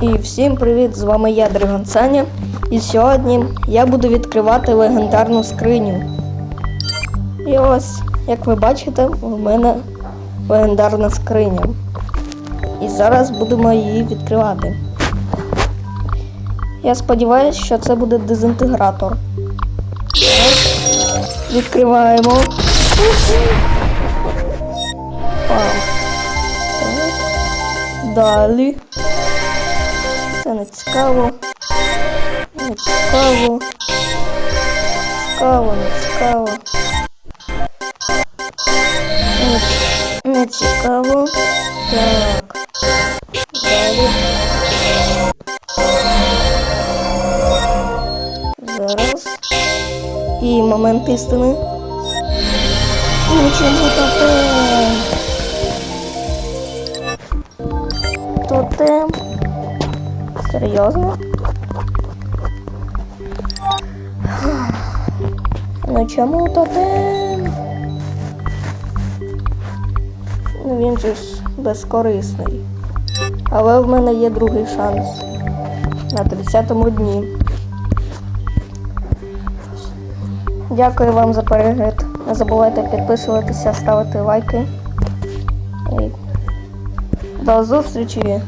І всім привіт! З вами я, Дриган Саня. І сьогодні я буду відкривати легендарну скриню. І ось, як ви бачите, у мене легендарна скриня. І зараз будемо її відкривати. Я сподіваюся, що це буде дезінтегратор. Відкриваємо. Далі. Це не цікаво. Не цікаво. Цікаво, не цікаво. Не, цікаво. Так. Далі. Зараз. І момент істини. Нічого таке. Тотем. Серйозно? Ну чому тотем? Ну він же ж безкорисний. Але в мене є другий шанс. На 30-му дні. Дякую вам за перегляд. Не забувайте підписуватися, ставити лайки. До зустрічі!